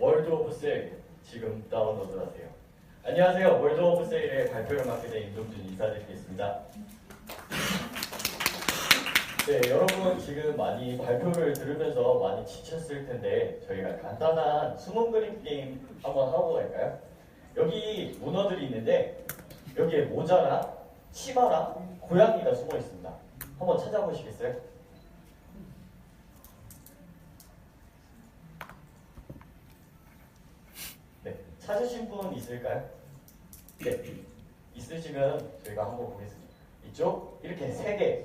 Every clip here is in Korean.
월드 오브 세일 지금 다운로드 하세요. 안녕하세요. 월드 오브 세일의 발표를 맡게 된 임동준 인사드리겠습니다. 네, 여러분 지금 많이 발표를 들으면서 많이 지쳤을 텐데 저희가 간단한 숨은 그림 게임 한번 하고 갈까요? 여기 문어들이 있는데 여기에 모자랑 치마랑 고양이가 숨어 있습니다. 한번 찾아보시겠어요? 네, 찾으신 분 있을까요? 네, 있으시면 저희가 한번 보겠습니다. 이쪽 이렇게 세 개,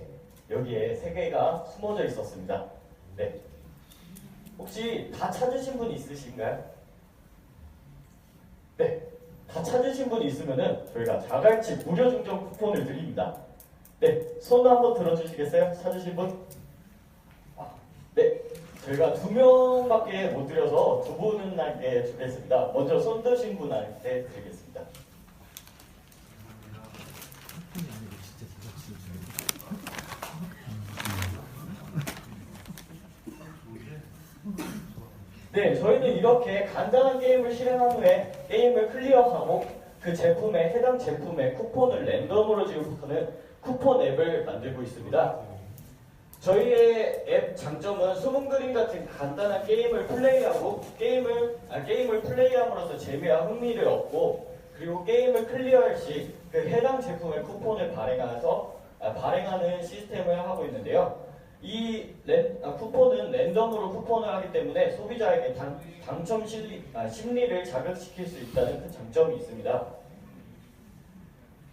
여기에 세 개가 숨어져 있었습니다. 네, 혹시 다 찾으신 분 있으신가요? 네, 다 찾으신 분 있으면은 저희가 자갈치 무료 증정 쿠폰을 드립니다. 네, 손 한번 들어주시겠어요? 찾으신 분? 저희가 두 명밖에 못 드려서 두 분에게 주겠습니다. 먼저 손 드신 분한테 드리겠습니다. 네, 저희는 이렇게 간단한 게임을 실행한 후에 게임을 클리어하고 그 제품에 해당 제품의 쿠폰을 랜덤으로 지급하는 쿠폰 앱을 만들고 있습니다. 저희의 앱 장점은 숨은 그림 같은 간단한 게임을 플레이하고 게임을 아, 게임을 플레이함으로써 재미와 흥미를 얻고 그리고 게임을 클리어할 시 그 해당 제품의 쿠폰을 발행해서 아, 발행하는 시스템을 하고 있는데요. 이 랜, 아, 쿠폰은 랜덤으로 쿠폰을 하기 때문에 소비자에게 당, 당첨 심리, 아, 심리를 자극시킬 수 있다는 큰 장점이 있습니다.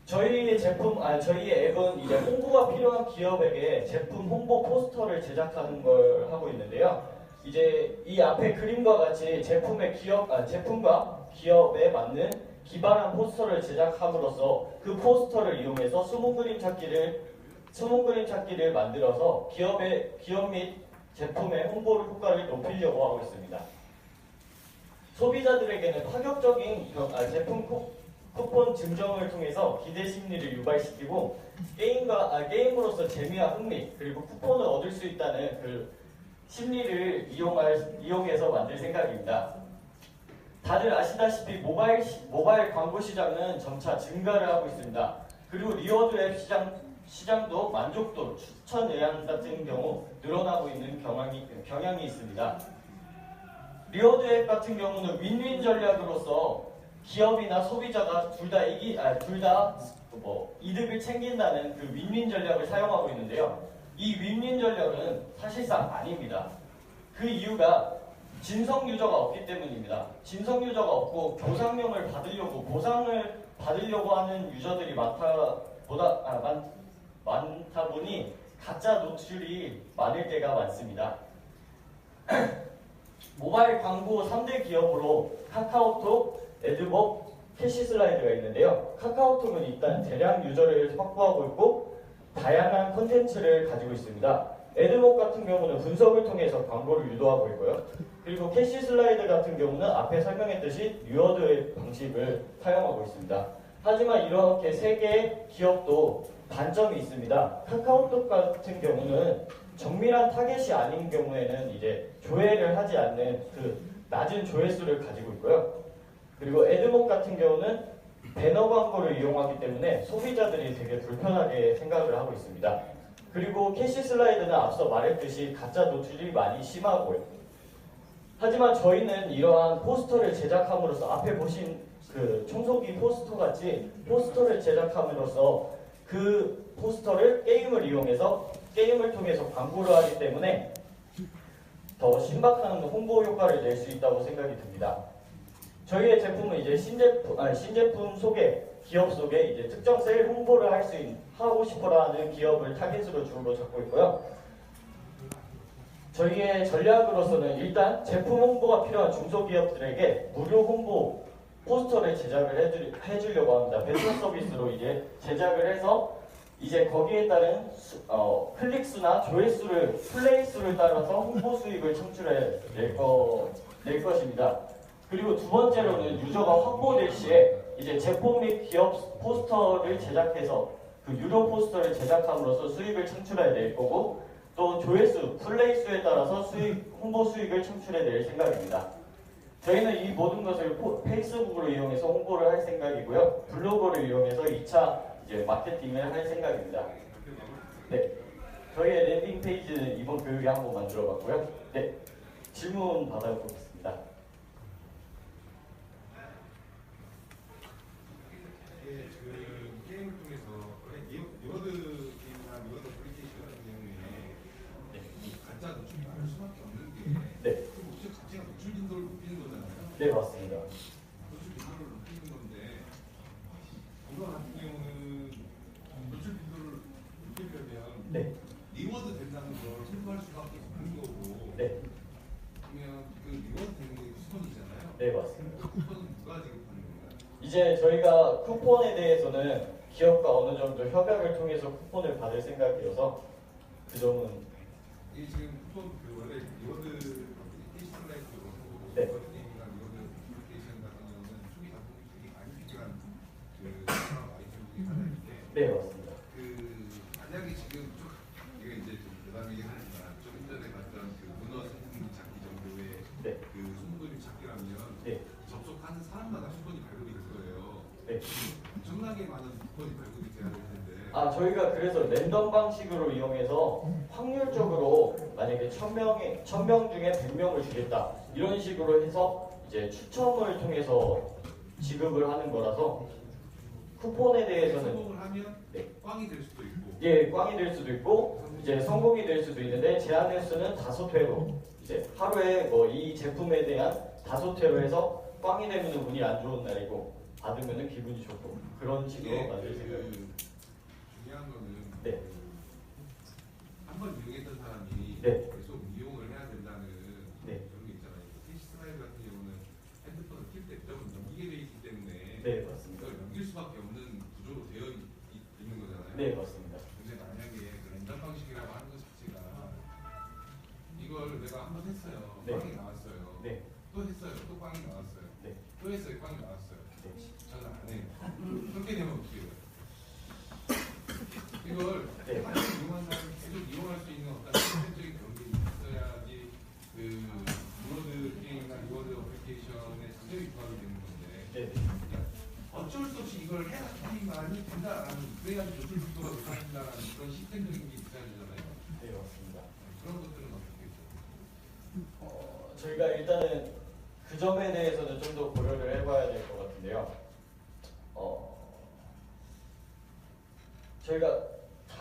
저희의 제품, 아, 저희의 앱은 이제 홍보가 필요한 기업에게 제품 홍보 포스터를 제작하는 걸 하고 있는데요. 이제 이 앞에 그림과 같이 제품의 기업, 아, 제품과 기업에 맞는 기발한 포스터를 제작함으로써 그 포스터를 이용해서 숨은 그림 찾기를 숨은 그림 찾기를 만들어서 기업의 기업 및 제품의 홍보 효과를 높이려고 하고 있습니다. 소비자들에게는 파격적인 겨- 아, 제품 쿠, 쿠폰 증정을 통해서 기대 심리를 유발시키고 게임과 아, 게임으로서 재미와 흥미 그리고 쿠폰을 얻을 수 있다는 그 심리를 이용할 이용해서 만들 생각입니다. 다들 아시다시피 모바일 시- 모바일 광고 시장은 점차 증가를 하고 있습니다. 그리고 리워드 앱 시장 시장도 만족도, 추천 예약 같은 경우 늘어나고 있는 경향이, 경향이 있습니다. 리워드 앱 같은 경우는 윈윈 전략으로서 기업이나 소비자가 둘 다 이기, 아, 둘다뭐 이득을 챙긴다는 그 윈윈 전략을 사용하고 있는데요. 이 윈윈 전략은 사실상 아닙니다. 그 이유가 진성 유저가 없기 때문입니다. 진성 유저가 없고 보상용을 받으려고 보상을 받으려고 하는 유저들이 많다 보다 아, 많, 많다 보니 가짜 노출이 많을 때가 많습니다. 모바일 광고 3대 기업으로 카카오톡, 에드복, 캐시 슬라이드가 있는데요. 카카오톡은 일단 대량 유저를 확보하고 있고 다양한 콘텐츠를 가지고 있습니다. 에드복 같은 경우는 분석을 통해서 광고를 유도하고 있고요. 그리고 캐시 슬라이드 같은 경우는 앞에 설명했듯이 리워드 방식을 사용하고 있습니다. 하지만 이렇게 세 개의 기업도 단점이 있습니다. 카카오톡 같은 경우는 정밀한 타겟이 아닌 경우에는 이제 조회를 하지 않는 그 낮은 조회수를 가지고 있고요. 그리고 에드목 같은 경우는 배너 광고를 이용하기 때문에 소비자들이 되게 불편하게 생각을 하고 있습니다. 그리고 캐시 슬라이드는 앞서 말했듯이 가짜 노출이 많이 심하고요. 하지만 저희는 이러한 포스터를 제작함으로써 앞에 보신 그 청소기 포스터 같이 포스터를 제작함으로써 그 포스터를 게임을 이용해서 게임을 통해서 광고를 하기 때문에 더 신박한 홍보 효과를 낼 수 있다고 생각이 듭니다. 저희의 제품은 이제 신제품, 아니, 신제품 소개, 기업 속에 이제 특정 세일 홍보를 할수 하고 싶어라는 기업을 타겟으로 주로 잡고 있고요. 저희의 전략으로서는 일단 제품 홍보가 필요한 중소기업들에게 무료 홍보 포스터를 제작을 해주, 해주려고 합니다. 베타 서비스로 이제 제작을 해서 이제 거기에 따른 수, 어, 클릭수나 조회수를 플레이수를 따라서 홍보 수익을 창출해 낼, 거, 낼 것입니다. 그리고 두 번째로는 유저가 확보될 시에 이제 제품 및 기업 포스터를 제작해서 그 유료 포스터를 제작함으로써 수익을 창출해 낼 거고 또 조회수, 플레이 수에 따라서 수익, 홍보 수익을 창출해 낼 생각입니다. 저희는 이 모든 것을 포- 페이스북으로 이용해서 홍보를 할 생각이고요. 블로그를 이용해서 2차 이제 마케팅을 할 생각입니다. 네. 저희의 랜딩 페이지는 이번 교육에 한번 만들어 봤고요. 네. 질문 받아보겠습니다. 이게 지금 게임을 통해서 리워드 게임이나 리워드 어플리케이션 같은 경우에 이 가짜 노출이 많을 수밖에 없는 게 네. 그 목적 자체가 노출 빈도를 높이는 거잖아요. 네, 맞습니다. 노출 빈도를 높이는 건데 이거 같은 경우는 노출 빈도를 높이려면 네. 리워드 된다는 걸 선포할 수밖에 없는 거고 네. 그러면 그 리워드 되는 게 쿠폰이잖아요. 네, 맞습니다. 그 쿠폰은 누가 지급하는 건가요? 이제 저희가 쿠폰에 대해서는 기업과 어느 정도 협약을 통해서 쿠폰을 받을 생각이어서 그 점은 이게 지금 쿠폰 그 원래 리워드 네. 초기 작품이 되게 많이 필요한 그 네, 맞습니다. 그 만약에 지금 좀 이게 이제 좀 대단하게 하지만 좀 전에 봤던 그 문어 생물 찾기 정도의 네. 그 손그림 찾기라면 네. 접속하는 사람마다 쿠폰이 발급이 될 거예요. 네. 엄청나게 많은 될 텐데. 아, 저희가 그래서 랜덤 방식으로 이용해서 확률적으로 만약에 1000명에 1000명 중에 100명을 주겠다. 이런 식으로 해서 이제 추첨을 통해서 지급을 하는 거라서 쿠폰에 대해서는 성공을 하면 네. 꽝이 될 수도 있고. 예, 꽝이 될 수도 있고 이제 성공이 될 수도 있는데 제한 횟수는 다섯 회로 이제 하루에 뭐 이 제품에 대한 다섯 회로 해서 꽝이 되면 운이 안 좋은 날이고 받으면 기분이 좋고 그런 식으로 이게 만들 그 생각입니다. 중요한 거는 네. 한번 이용했던 사람이 네. 계속 이용을 해야 된다는 네. 그런 게 있잖아요. 캐시 스라이드 같은 경우는 핸드폰을 낄때 무조건 넘기게 돼 있기 때문에 네, 맞습니다. 이걸 넘길 수밖에 없는 구조로 되어 있, 있- 있는 거잖아요. 네, 맞습니다. 근데 만약에 그 랜덤 방식이라고 하는 것 자체가 이걸 내가 한번 했어요. 네. 꽝이 나왔어요. 네, 또 했어요. 또 꽝이 나왔어요. 네. 또 했어요. 꽝이 나왔어요. 네. 저는 안 해요. 그렇게 되면 어떻게 해요? 이걸 네. 많이 이용한 사람이 계속 이용할 수 있는 어떤 시스템적인 게 있어야지 그 리워드 게임이나 리워드 어플리케이션의 장점이 부각이 되는 건데 네, 네. 그러니까 어쩔 수 없이 이걸 해야지만이 된다라는 그래야지 노출 빈도가 높아진다라는 그런 시스템적인 게 있어야 되잖아요. 네, 맞습니다. 그런 것들은 어떻게 해요? 어, 저희가 일단은 그 점에 대해서는 좀 더 고려를 해봐야 될 것 같은데요. 어, 저희가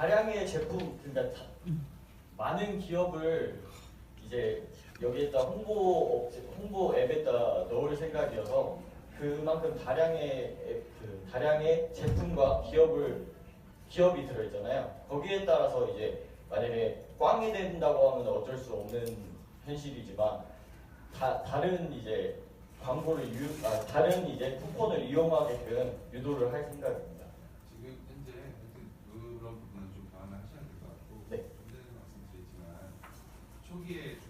다량의 제품, 그러니까 다- 많은 기업을 이제 여기에다 홍보 홍보 앱에다 넣을 생각이어서 그만큼 다량의 앱, 그 다량의 제품과 기업을 기업이 들어있잖아요. 거기에 따라서 이제 만약에 꽝이 된다고 하면 어쩔 수 없는 현실이지만 다, 다른 이제 광고를 유, 아, 다른 이제 쿠폰을 이용하게끔 유도를 할 생각입니다. kids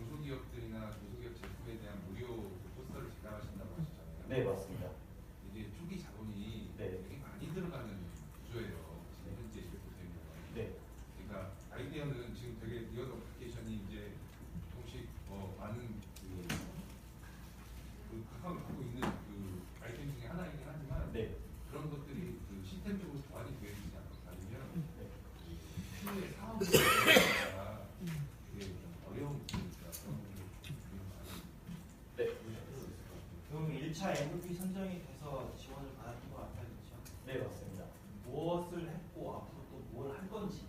2차 MVP 선정이 돼서 지원을 받았던 것 같아요. 그렇죠? 네 맞습니다. 무엇을 했고 앞으로 또 뭘 할 건지.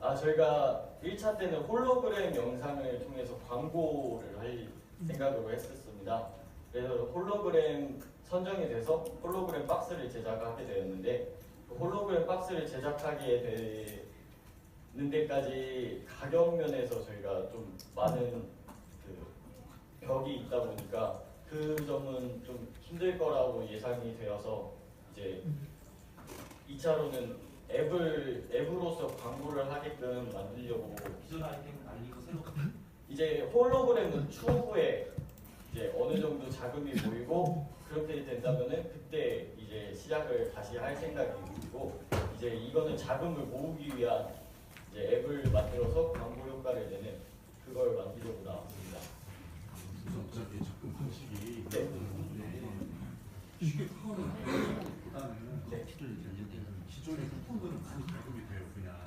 아 저희가 1차 때는 홀로그램 영상을 통해서 광고를 할 음. 생각으로 했었습니다. 그래서 홀로그램 선정이 돼서 홀로그램 박스를 제작하게 되었는데 그 홀로그램 박스를 제작하게 되는 데까지 가격 면에서 저희가 좀 많은 그 벽이 있다 보니까 그 점은 좀 힘들 거라고 예상이 되어서 이제 2차로는 앱을 앱으로서 광고를 하게끔 만들려고 기존 아이템을 날리고 새로 이제 홀로그램은 추후에 이제 어느 정도 자금이 모이고 그렇게 된다면은 그때 이제 시작을 다시 할 생각이고 이제 이거는 자금을 모으기 위한 이제 앱을 만들어서 광고 효과를 내는 그걸 만들려고 나왔습니다. 쉽게 카카오는 보다는 네. 기존의 쿠폰들은 많이 배급이 돼요 그냥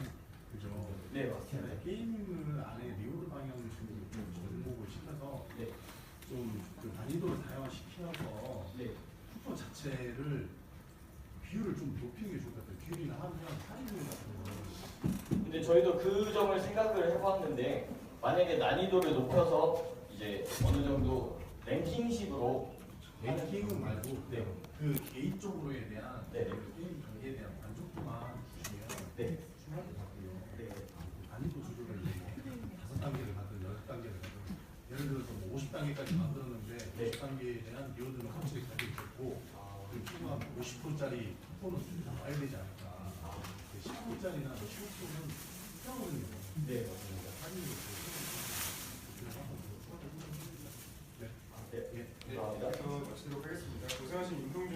그죠? 네, 맞습니다. 게임을 안에 리오드 방향을 좀 전복을 시켜서 네. 좀그 난이도를 다양화시켜서 네. 쿠폰 자체를 비율을 좀 높이는 게 좋을 것 같아요. 비율이나 하면 할인율 같은 거. 근데 저희도 그 점을 생각을 해봤는데 만약에 난이도를 높여서 이제 어느 정도 랭킹식으로 랭킹은 말고 네. 그 개인적으로에 대한 네. 그 게임 경기에 대한 만족도만 주시면 네. 충분할 것 같고요. 네. 난이도 조절을 뭐 다섯 단계를 가든 여섯 단계를 가든 예를 들어서 뭐 50단계까지 만들었는데 네. 50단계에 대한 리오드는 확실히 가지고 있고 그리고 추가 50%짜리 쿠폰은 좀 나와야 되지 않을까. 10%짜리나 15%는 필요하거든요. 네, 맞습니다. 할인이 네. 네. 예. 감사합니다. 저 마치도록 하겠습니다. 고생하신 윤동